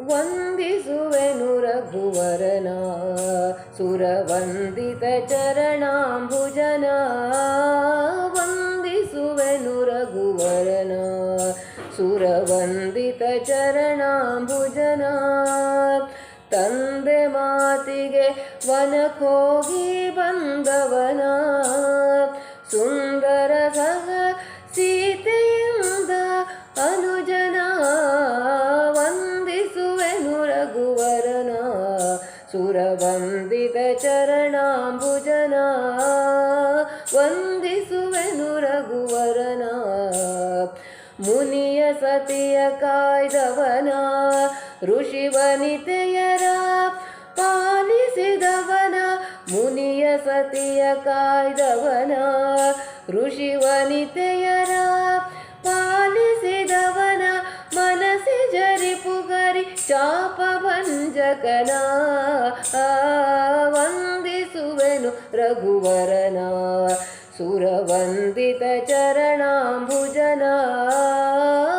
ವಂದಿಸುವೆನು ರಘುವರನ ಸುರವಂದಿತ ಚರಣಾಂಬುಜನ. ವಂದಿಸುವೆನು ರಘುವರನ ಸುರವಂದಿತ ಚರಣಾಂಬುಜನ. ತಂದೆ ಮಾತಿಗೆ ವನಕ್ಕೋಗಿ ಬಂದವನ ಸುಂದರ ಸುರವಂದಿತ ಚರಣಾಂಬುಜನ, ವಂದಿಸುವೆನು ರಘುವರನ. ಮುನಿಯ ಸತಿಯ ಕಾಯ್ದವನ ಋಷಿ ವನಿತೆಯರ ಪಾಲಿಸಿದವನ. ಮುನಿಯ ಸತಿಯ ಕಾಯ್ದವನ ಋಷಿ ವನಿತೆಯರ ಪಾಲಿಸಿದವನ. ಮನಸಿ ಜರಿಪುಗರಿ ಚಾಪ ಭಂಜಕನ ವಂದಿಸುವೆನು ರಘುವರನ. ಸುರವಂದಿತ ಚರಣಾಂಬುಜನ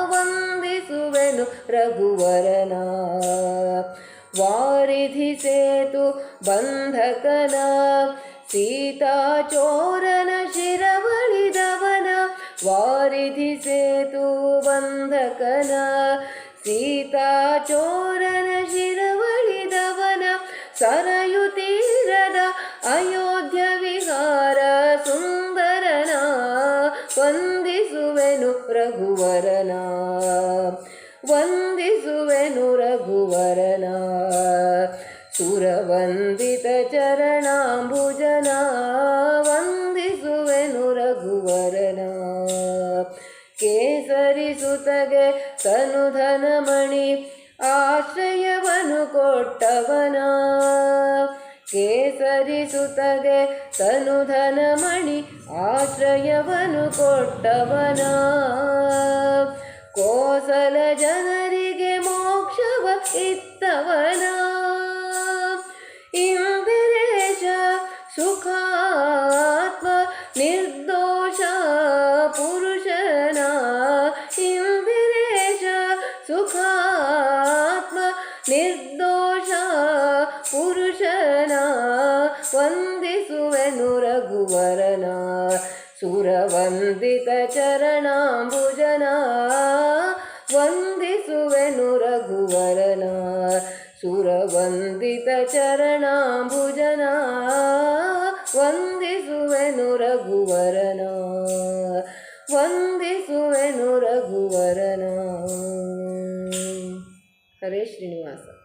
ವಂದಿಸುವೆನು ರಘುವರನ. ವಾರಿಧಿ ಸೇತು ಬಂಧಕನ ಸೀತಾಚೋರನ ಶಿರವಳಿದವನ. ವಾರಿಧಿ ಸೇತು ಬಂಧಕನ ಸೀತಾಚೋರನ ಶಿರವಳಿದವನ ಸರಯು ತೀರದ ಅಯೋಧ್ಯ ವಿಹಾರ ಸುಂದರನ ವಂದಿಸುವೆನು ರಘುವರನ. ವಂದಿಸುವೆನು ರಘುವರನ. ಸುರವಂದಿತ ಚರಣಾಂಬುಜನ ವಂದಿಸುವೆನು ರಘುವರನ. ಕೇಸರಿ ಸುತಗೆ ತನುಧನ ಮಣಿ ಆಶ್ರಯವನು ಕೊಟ್ಟವನ. ಕೇಸರಿ ಸುತಗೆ ತನುಧನ ಮಣಿ ಆಶ್ರಯವನು ಕೊಟ್ಟವನ. ಕೋಸಲ ಜನರಿಗೆ ಮೋಕ್ಷವ ಇತ್ತವನ. ಇಂದಿರೇಶ ಸುಖಾತ್ಮ ನಿರ್ದೋಷ ಪುರುಷನ. ಇಂದಿರೇಶ ಸುಖಾತ್ಮ ನಿರ್ದೋಷ ಪುರುಷನ ವಂದಿಸುವೆನು ರಘುವರನ. ಸುರವಂದಿತ ಚರಣಾಂಬುಜನ ವಂದಿಸುವೆನು ರಘುವರನ. ಸುರವಂದಿತ ಚರಣಾಂಬುಜನ ವಂದಿಸುವೆನು ರಘುವರನ. ವಂದಿಸುವೆನು ರಘುವರನ. हरे श्रीनिवास।